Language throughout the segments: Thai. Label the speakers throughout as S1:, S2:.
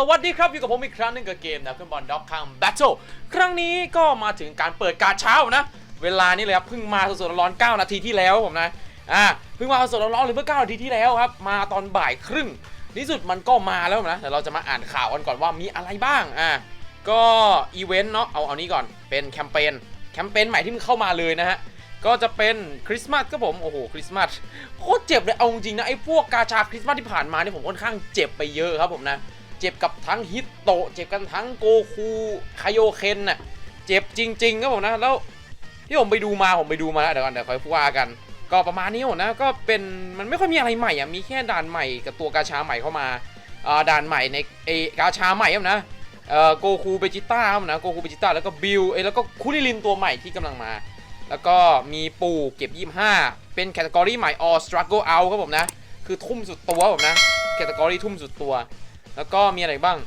S1: สวัสดีครับอยู่กับผมอีกครั้งหนึงกับเกมนะเพื่อนบอลด็อกคังแบทเทิลครั้งนี้ก็มาถึงการเปิดการเช้านะ เวลานี้เลยครับเพิ่งมาสดๆร้อน9นาทีที่แล้วผมนะอ่าเพิ่งมาสดๆร้อนเลยเมื่อ9นาทีที่แล้วครับมาตอนบ่ายครึ่งที่สุดมันก็มาแล้วนะแต่เราจะมาอ่านข่าวกันก่อนว่ามีอะไรบ้างอ่าก็อีเวนต์เนาะเอาเอานี้ก่อนเป็นแคมเปญแคมเปญใหม่ที่มึงเข้ามาเลยนะฮะก็จะเป็นคริสต์มาสครับผมโอ้โหคริสต์มาสโคตรเจ็บเลยเอาจริงนะไอ้พวกกาชาคริสต์มาสที่ผ่านมาเนี่ยผมค่อนข้างเจ็บไปเยอะครับผมนะ เจ็บกับทั้งฮิตโตะเจ็บกันทั้งโกคูคาโยเคนน่ะเจ็บจริงๆครับผมนะแล้วที่ผมไปดูมาผมไปดูมาแล้วเดี๋ยวก่อนเดี๋ยวค่อยว่ากัน ก็ประมาณนี้ผมนะก็เป็นมันไม่ค่อยมีอะไรใหม่อะมีแค่ด่านใหม่กับตัวกาชาใหม่เข้ามาอ่าด่านใหม่ในเอกาชาใหม่ครับนะเอ่อโกคูเบจิต้าครับนะโกคูเบจิต้าแล้วก็บิลเอ้ยแล้วก็คุริลินตัวใหม่ที่กำลังมา แล้วก็มีปูเก็บ 25 เป็นแคตตากรีใหม่ all struggle out ครับผมนะ คือทุ่มสุดตัวครับผมนะแคตตากรีทุ่มสุดตัว แล้วก็มีอะไรบ้าง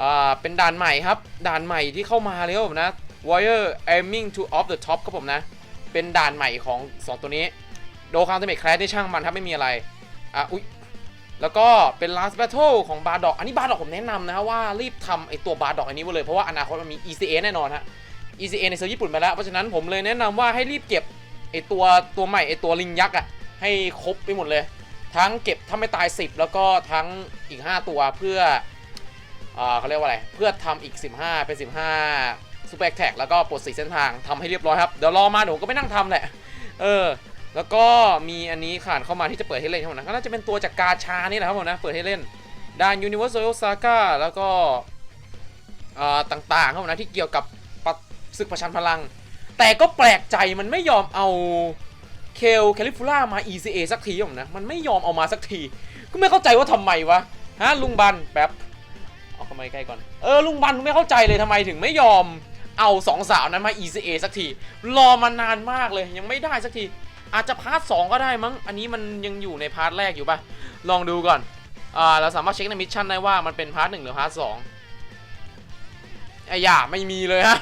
S1: อ่าเป็นด่านใหม่ครับ ด่านใหม่ที่เข้ามาเลยครับผมนะ warrior aiming to off the top ครับผมนะ เป็นด่านใหม่ของ 2 ตัวนี้ โดคางเตเมทแคลสได้ช่างมันครับไม่มีอะไรอะอุ๊ยแล้วก็เป็น last battle ของบาร์ดอก อันนี้บาร์ดอกผมแนะนำนะฮะว่ารีบทำไอตัวบาร์ดอกอันนี้ไว้เลย เพราะว่าอนาคตมันมี ECA แน่นอนฮะ ECA ในเซิร์ฟญี่ปุ่นไปแล้ว เพราะฉะนั้นผมเลยแนะนำว่าให้รีบเก็บไอตัวตัวใหม่ไอตัวลิงยักษ์อะให้ครบไปหมดเลย ทั้งเก็บถ้าไม่ตาย 10 แล้วก็ทั้งอีก 5 ตัวเพื่อเขาเรียกว่าอะไร เพื่อทำอีก 15 เป็น 15ซูเปอร์แท็กแล้วก็ปลดสีเส้นทางทำให้เรียบร้อยครับ เดี๋ยวรอมาเดี๋ยวก็ไม่นั่งทำแหละ เออ แล้วก็มีอันนี้ขานเข้ามาที่จะเปิดให้เล่นครับผมนะก็น่าจะเป็นตัวจากกาชานี่แหละครับผมนะ เปิดให้เล่นด้าน Universal Saga แล้วก็ต่างๆครับผมนะที่เกี่ยวกับศึกประชันพลัง แต่ก็แปลกใจมันไม่ยอมเอา เคลแคลิฟูล่ามา ECA สักทีผมนะ มันไม่ยอมเอามาสักที ก็ไม่เข้าใจว่าทำไมวะ ฮะลุงบันแป๊บ เอาเข้ามาใกล้ก่อน เออลุงบันไม่เข้าใจเลยทำไมถึงไม่ยอมเอาสองสาวนั้นมา ECA สักที รอมานานมากเลยยังไม่ได้สักที อาจจะพาร์ทสก็ได้มั้ง อันนี้มันยังอยู่ในพาร์ทแรกอยู่ปะลองดูก่อน อ่าเราสามารถเช็คในมิชชั่นได้ว่ามันเป็นพาร์ทหนึ่งหรือพาร์ทสองไอ้ย่าไม่มีเลยฮะ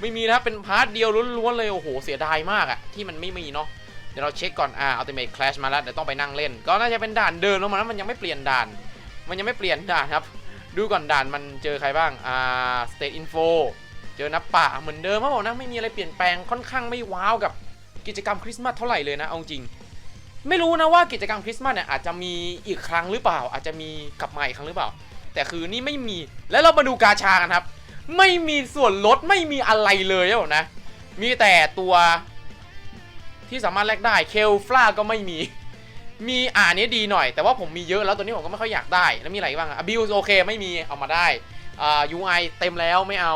S1: ไม่มีนะเป็นพาร์ทเดียวล้วนๆเลยโอ้โหเสียดายมากอะที่มันไม่มีเนาะ เดี๋ยวเราเช็คก่อน อ่า Ultimate Clash มาแล้ว เดี๋ยวต้องไปนั่งเล่น ก็น่าจะเป็นด่านเดิมแล้วมันนะมันยังไม่เปลี่ยนด่าน มันยังไม่เปลี่ยนด่านครับ ดูก่อนด่านมันเจอใครบ้าง อ่า State Info เจอนับป่าเหมือนเดิมครับผมนะ ไม่มีอะไรเปลี่ยนแปลง ค่อนข้างไม่ว้าวกับกิจกรรมคริสต์มาสเท่าไหร่เลยนะ เอาจริง ไม่รู้นะว่ากิจกรรมคริสต์มาสเนี่ยอาจจะมีอีกครั้งหรือเปล่า อาจจะมีกลับมาอีกครั้งหรือเปล่า แต่คือนี่ไม่มี แล้วเรามาดูกาชากันครับ ไม่มีส่วนลด ไม่มีอะไรเลยครับผมนะ มีแต่ตัว ที่สามารถแลกได้เคลฟลาก็ไม่มี มีอ่านนี้ดีหน่อย แต่ว่าผมมีเยอะแล้วตัวนี้ผมก็ไม่ค่อยอยากได้ แล้วมีอะไรบ้างอะบิลโอเคไม่มีเอามาได้อ่า UI เต็มแล้วไม่เอา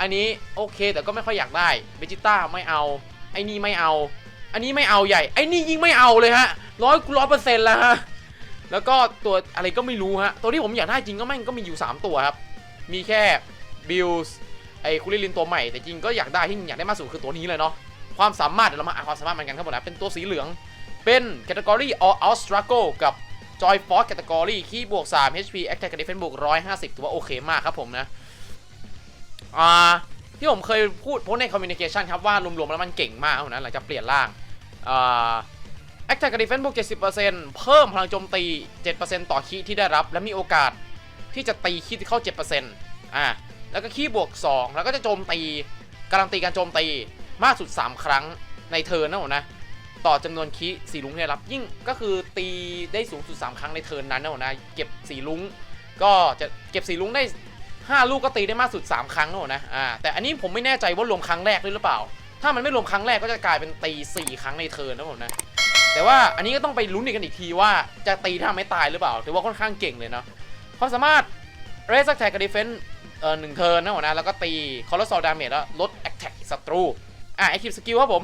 S1: อันนี้โอเคแต่ก็ไม่ค่อยอยากได้เบจิต้าไม่เอาไอ้นี่ไม่เอา อันนี้ไม่เอาใหญ่ไอ้นี่ยิ่งไม่เอาเลยฮะร้อยร้อยเปอร์เซ็นต์แล้วฮะแล้วก็ตัวอะไรก็ไม่รู้ฮะ ตัวที่ผมอยากได้จริงก็แม่งก็มีอยู่ 3 ตัวครับ มีแค่บิลส์ไอ้คูลิลินตัวใหม่ แต่จริงก็อยากได้ที่อยากได้มากสุดคือตัวนี้เลยเนาะ ความสามารถเดี๋ยวเรามาอ่านความสามารถมันกันครับผมนะเป็นตัวสีเหลือง เป็นแคตตากรี all out struggle กับ joy force แคตตากรีคีบวก 3 HP attack กับ defense บวก 150 ถือว่าโอเคมากครับผมนะ อ่า ที่ผมเคยพูดโพสใน communication ครับว่ารวมๆแล้วมันเก่งมากนะหลังจากเปลี่ยนร่าง อ่า attack กับ defense บวก 70%เพิ่มพลังโจมตี 7%ต่อคีที่ได้รับ และมีโอกาสที่จะตีคีที่เข้า 7%อ่าแล้วก็คีบวก 2 แล้วก็จะโจมตีการันตีการโจมตี มากสุด 3 ครั้งในเทิร์นนะผมนะต่อจำนวนคีสีลุงที่ได้รับยิ่งก็คือตีได้สูงสุด 3 ครั้งในเทิร์นนั้นนะผมนะเก็บสีลุงก็จะเก็บสีลุงได้ 5 ลูกก็ตีได้มากสุด 3 ครั้งนะผมนะอ่าแต่อันนี้ผมไม่แน่ใจว่ารวมครั้งแรกด้วยหรือเปล่า ถ้ามันไม่รวมครั้งแรกก็จะกลายเป็นตี 4 ครั้งในเทิร์นนะผมนะแต่ว่าอันนี้ก็ต้องไปลุ้นกันอีกทีว่าจะตีถ้าไม่ตายหรือเปล่าถือว่าค่อนข้างเก่งเลยเนาะความสามารถเรสแท็กกับดีเฟนส์เอ่อหนึ่งเทิร์นนะผมนะแล้วก็ตีคอร์สอลดาเมจแล้วลดแอคแท็กศัตรู อ่าไอคิวสกิลครับผม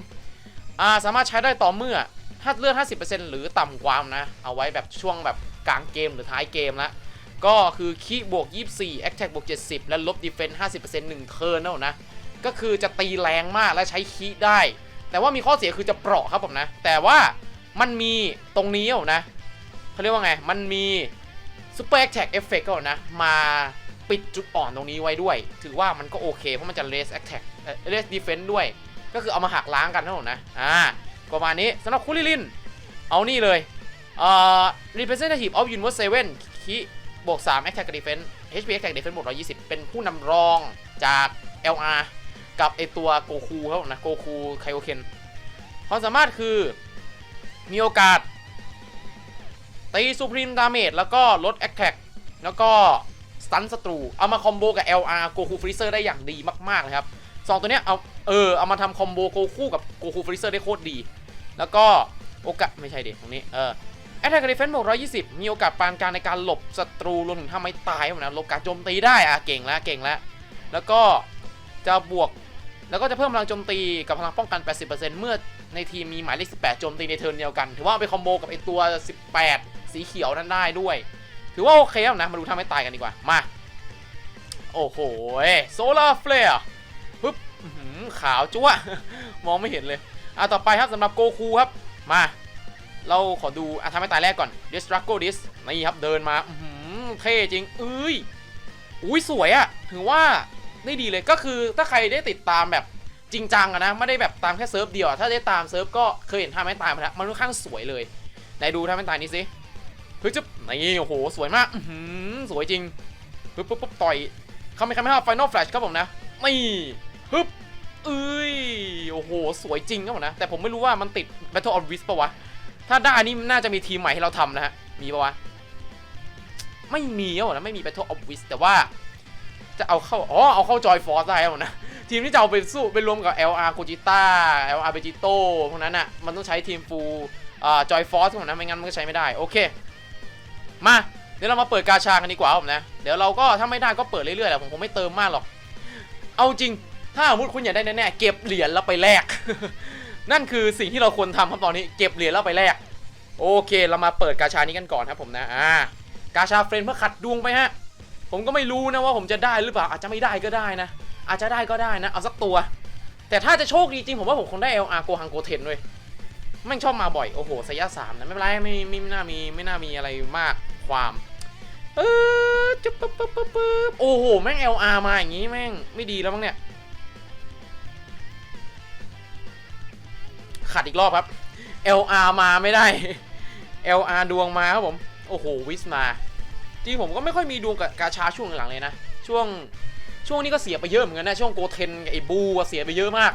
S1: อ่าสามารถใช้ได้ต่อเมื่อถ้าเลือด 50%หรือต่ำกว่านะ เอาไว้แบบช่วงแบบกลางเกมหรือท้ายเกมละก็คือคีบวก 24 Attack บวก 70 และลบ Defense 50% 1เทิร์นนะผมนะ ก็คือจะตีแรงมากและใช้คีได้ แต่ว่ามีข้อเสียคือจะเปราะครับผมนะ แต่ว่ามันมีตรงนี้นะเขาเรียกว่าไง มันมี Super Attack Effect ก็นะ มาปิดจุดอ่อนตรงนี้ไว้ด้วย ถือว่ามันก็โอเค เพราะมันจะ Raise Attack เอ่อ Raise Defense ด้วย ก็คือเอามาหักล้างกันนะผมนะอ่าประมาณนี้สำหรับคุริลิน เอานี่เลยเอ่อ representative of universe 7คีบวก3 attack defense HP Attack Defense บวก120 เป็นผู้นำรองจาก LR กับไอตัวโกคูครับผมนะโกคูไคโอเคนความสามารถคือมีโอกาสตีซูพรีมดาเมจแล้วก็ลดแอคแท็กแล้วก็สตันศัตรู เอามาคอมโบกับ LR โกคูฟรีเซอร์ได้อย่างดีมากๆเลยครับ สองตัวเนี้ยเอาเออเอามาทำคอมโบโกคูกับโกคูฟรีเซอร์ได้โคตรดี แล้วก็โอกาสไม่ใช่เดิตรงนี้เออแอตแทกกับดีเฟนซ์บวก120มีโอกาสปานกลางในการหลบศัตรูรวมถึงถ้าไม่ตายนะหลบการโจมตีได้อะเก่งแล้วเก่งแล้วแล้วก็จะบวกแล้วก็จะเพิ่มพลังโจมตีกับพลังป้องกัน 80%เมื่อในทีมมีหมายเลข 18 โจมตีในเทิร์นเดียวกัน ถือว่าเอาไปคอมโบกับไอตัว 18 สีเขียวนั้นได้ด้วย ถือว่าโอเคแล้วนะ มาดูถ้าไม่ตายกันดีกว่า มา โอ้โหโซลาร์เฟลร์ ขาวจั๊วมองไม่เห็นเลยอะต่อไปครับสำหรับโกคูครับ มา เราขอดูอะทำให้ตายแรกก่อน Destructo Dis นี่ครับเดินมาอื้อหือเท่จริงเอ้ยอุ้ยสวยอะถือว่าได้ดีเลยก็คือถ้าใครได้ติดตามแบบจริงจังอะนะ ไม่ได้แบบตามแค่เซิร์ฟเดียวถ้าได้ตามเซิร์ฟก็เคยเห็นท่าไม้ตายมาแล้วมันค่อนข้างสวยเลยไหนดูท่าไม้ตายนี้สิเฮ้ยจะนี่โอ้โหสวยมากอื้อหือสวยจริงปึ๊บปึ๊บปึ๊บต่อยเขาไม่คำไม่ห้าไฟนอลแฟลชครับผมนะนี่ ฮึบเอ้ย โอ้โห สวยจริงครับผมนะ แต่ผมไม่รู้ว่ามันติด Battle of Wisp ปะวะ ถ้าได้อันนี้น่าจะมีทีมใหม่ให้เราทำนะฮะ มีปะวะ ไม่มีครับผมนะ ไม่มี Battle of Wisp แต่ว่า จะเอาเข้า อ๋อ เอาเข้าจอยฟอร์สได้ครับผมนะ ทีมที่จะเอาไปสู้ไปรวมกับ LR โ o จิต้า LR เบจิโต้พวกนั้นอะ มันต้องใช้ทีมฟูอ่าจอยฟอร์สผมนะ ไม่งั้นมันก็ใช้ไม่ได้ โอเค มาเดี๋ยวเรามาเปิดกาชากันดีกว่าผมนะ เดี๋ยวเราก็ถ้าไม่ได้ก็เปิดเรื่อยๆแหละผมคงไม่เติมมากหรอก เอาจริง ถ้าสมมติคุณอยากได้แน่ๆเก็บเหรียญแล้วไปแลก นั่นคือสิ่งที่เราควรทำครับตอนนี้เก็บเหรียญแล้วไปแลก โอเคเรามาเปิดกาชานี้กันก่อนครับผมนะอ่ากาชาเฟรนเพื่อขัดดวงไปฮะ ผมก็ไม่รู้นะว่าผมจะได้หรือเปล่าอาจจะไม่ได้ก็ได้นะ อาจจะได้ก็ได้นะ เอาสักตัว แต่ถ้าจะโชคดีจริงผมว่าผมคงได้ LR โกฮังโกเทนด้วยแม่งชอบมาบ่อย โอ้โหสยะสามนะไม่เป็นไรไม่ไม่ไม่น่ามีไม่น่ามีอะไรมากความเออจุ๊บปุ๊บปุ๊บปุ๊บปุ๊บโอ้โห แม่ง LR มาอย่างงี้แม่งไม่ดีแล้วมั้งเนี่ย ขัดอีกรอบครับ LR มาไม่ได้ LR ดวงมาครับผม โอ้โห วิสมา จริงผมก็ไม่ค่อยมีดวงกับกาชาช่วงหลังเลยนะ ช่วงช่วงนี้ก็เสียไปเยอะเหมือนกันนะ ช่วงโกเทนกับไอ้บูเสียไปเยอะมาก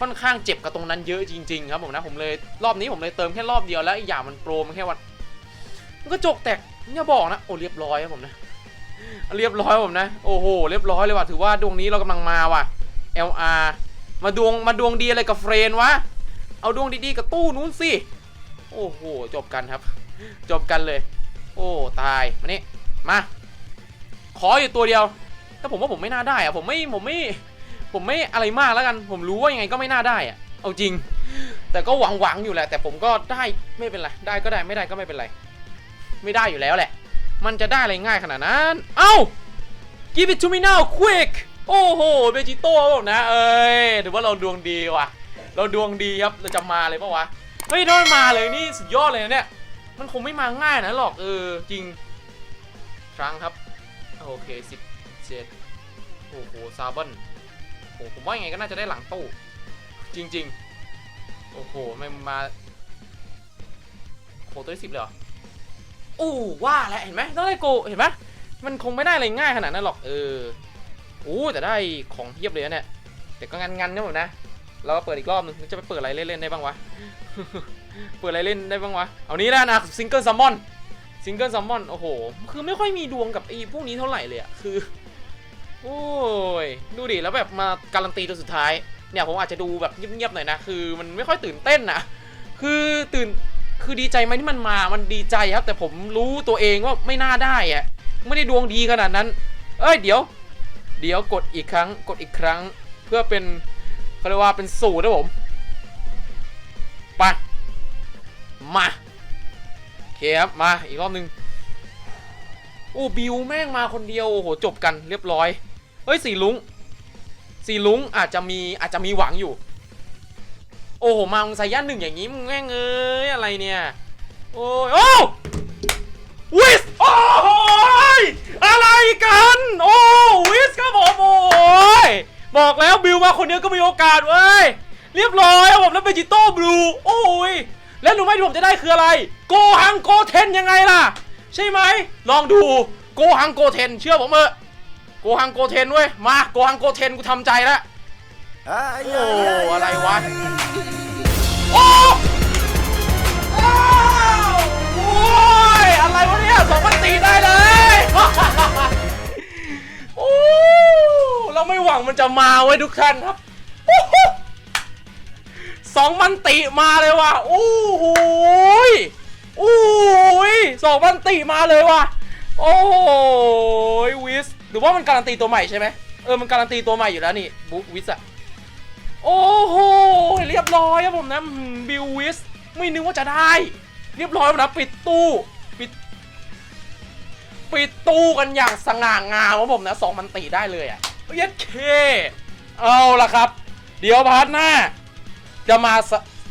S1: ค่อนข้างเจ็บกับตรงนั้นเยอะจริง ๆ ครับผมนะผมเลยรอบนี้ผมเลยเติมแค่รอบเดียวแล้วอีกอย่างมันโปรมันแค่วันมันก็จกแตกอย่าบอกนะโอ้เรียบร้อยครับผมนะเรียบร้อยครับผมนะ โอ้โห เรียบร้อยเลยว่ะ ถือว่าดวงนี้เรากำลังมาว่ะ LR มาดวงมาดวงดีอะไรกับเฟรนวะ เอาดวงดีๆกับตู้นู้นสิ โอ้โห จบกันครับ จบกันเลย โอ้ ตาย มานี่ มา ขออยู่ตัวเดียว แต่ผมว่าผมไม่น่าได้อะผมไม่ ผมไม่ ผมไม่อะไรมากแล้วกัน ผมรู้ว่ายังไงก็ไม่น่าได้อะเอาจริง แต่ก็หวังหวังอยู่แหละ แต่ผมก็ได้ไม่เป็นไร ได้ก็ได้ ไม่ได้ก็ไม่เป็นไร ไม่ได้อยู่แล้วแหละ มันจะได้อะไรง่ายขนาดนั้น เอ้า give it to me now quick โอ้โห เบจิโต้นะ เอ้ย ถือว่าเราดวงดีว่ะ เราดวงดีครับเราจะมาเลยปะวะเฮ้ยถ้ามันมาเลยนี่สุดยอดเลยนะเนี่ยมันคงไม่มาง่ายนะหรอกเออจริงครั้งครับโอเคสิบเจ็ดโอ้โหซาเบิลโอ้ผมว่ายังไงก็น่าจะได้หลังตู้จริง ๆ โอ้โหไม่มาโหตัวที่สิบเลยเหรออู้ว่าแล้วเห็นไหมต้องได้โกเห็นไหมมันคงไม่ได้อะไรง่ายขนาดนั้นหรอกเอออู้แต่ได้ของเทียบเลยนะเนี่ยแต่ก็งันๆนะผมนะ เราก็เปิดอีกรอบนึงจะไปเปิดอะไรเล่นๆได้บ้างวะ เปิดอะไรเล่นได้บ้างวะ เอานี้แล้วนะซิงเกิลซัมมอนซิงเกิลซัมมอนโอ้โห คือไม่ค่อยมีดวงกับไอ้พวกนี้เท่าไหร่เลยอะคือ โอ้ย ดูดิ แล้วแบบมาการันตีตัวสุดท้าย เนี่ยผมอาจจะดูแบบเงียบๆหน่อยนะ คือมันไม่ค่อยตื่นเต้นนะ คือตื่น คือดีใจไหมที่มันมา มันดีใจครับ แต่ผมรู้ตัวเองว่าไม่น่าได้อะไม่ได้ดวงดีขนาดนั้น เอ้ย เดี๋ยว เดี๋ยวกดอีกครั้ง กดอีกครั้ง เพื่อเป็น เขาเรียกว่าเป็นสูตรนะผม ไป มาโอเคครับ มาอีกรอบหนึง โอ้บิวแม่งมาคนเดียว โอ้โห จบกันเรียบร้อย เฮ้ย สีลุง สีลุงอาจจะมีอาจจะมีหวังอยู่ โอ้โห มามึงใส่ย่านหนึ่งอย่างนี้มึงแม่งเอ้ย อะไรเนี่ย โอ้ย โอ้วิสโอ้ยอะไรกัน โอ้วิสครับผมโอ้ยบอกแล้ว คนเดียวก็มีโอกาสเว้ย เรียบร้อยครับผมแล้วเบจิโต้บลู โอ้ย แล้วรู้ไหมที่ผมจะได้คืออะไร โกฮังโกเทนยังไงล่ะ ใช่ไหม ลองดู โกฮังโกเทน เชื่อผมเถอะ โกฮังโกเทนเว้ย มา โกฮังโกเทนกูทำใจแล้ว โอ้ อะไรวะ โอ้อ้ มันจะมาไว้ทุกท่านครับสองมันติมาเลยว่ะโอ้โหยโอ้ยสองมันติมาเลยว่ะ โอ้ยวิสหรือว่ามันการันตีตัวใหม่ใช่ไหมเออมันการันตีตัวใหม่อยู่แล้วนี่บุ๊กวิสอะโอ้โหเรียบร้อยครับผมนะบิลวิสไม่นึกว่าจะได้ เรียบร้อยนะปิดตู้ปิดปิดตู้กันอย่างสง่างามครับผมนะสองมันตีได้เลยอะ เย็ดเค เอาละครับ เดี๋ยวพาร์ทหน้า จะมา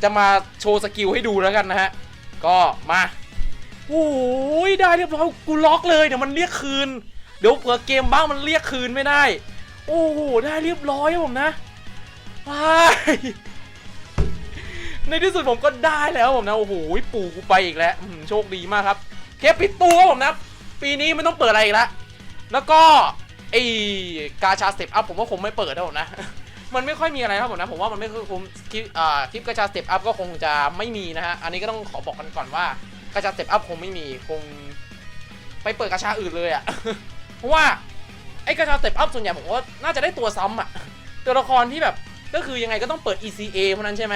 S1: จะมาโชว์สกิลให้ดูแล้วกันนะฮะ ก็มาโอ้ยได้เรียบร้อยกูล็อกเลยเดี๋ยวมันเรียกคืน เดี๋ยวเผื่อเกมบ้างมันเรียกคืนไม่ได้ โอ้โหได้เรียบร้อยผมนะว้ายในที่สุดผมก็ได้แล้วผมนะโอ้โหปู่กูไปอีกแล้วโชคดีมากครับเคปปิดตู้ครับผมนะ ปีนี้ไม่ต้องเปิดอะไรอีกแล้วแล้วก็ ไอ้กาชาสเต็ปอัพผมว่าคงไม่เปิดแล้วผมนะ มันไม่ค่อยมีอะไรครับผมนะ ผมว่ามันไม่ค่อยคุ้มคลิปอ่าคลิปกาชาสเต็ปอัพก็คงจะไม่มีนะฮะ อันนี้ก็ต้องขอบอกกันก่อนว่ากาชาสเต็ปอัพคงไม่มีคง ไปเปิดกาชาอื่นเลยอะเพราะว่าไอ้กาชาสเต็ปอัพส่วนใหญ่ผมว่าน่าจะได้ตัวซ้ำอะตัวละครที่แบบก็คือยังไงก็ต้องเปิด ECA เพราะนั้นใช่ไหม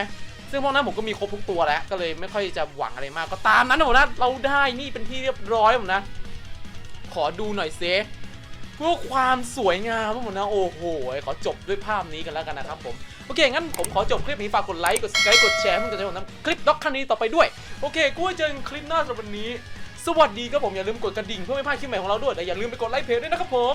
S1: ซึ่งพวกนั้นผมก็มีครบทุกตัวแล้ว ก็เลยไม่ค่อยจะหวังอะไรมาก ก็ตามนั้นผมนะ เราได้นี่เป็นที่เรียบร้อยผมนะ ขอดูหน่อยเซ เพื่อความสวยงามผมนะโอ้โหขอจบด้วยภาพนี้กันแล้วกันนะครับผมโอเค งั้นผมขอจบคลิปนี้ฝากกดไลค์กดสไครต์กดแชร์เพื่อจะได้ผมทำคลิปด็อกครั้งนี้ต่อไปด้วย โอเคกูไว้เจอกันคลิปหน้าสำหรับวันนี้ สวัสดีครับผมอย่าลืมกดกระดิ่งเพื่อไม่พลาดคลิปใหม่ของเราด้วยและอย่าลืมไปกดไลค์เพจด้วยนะครับผม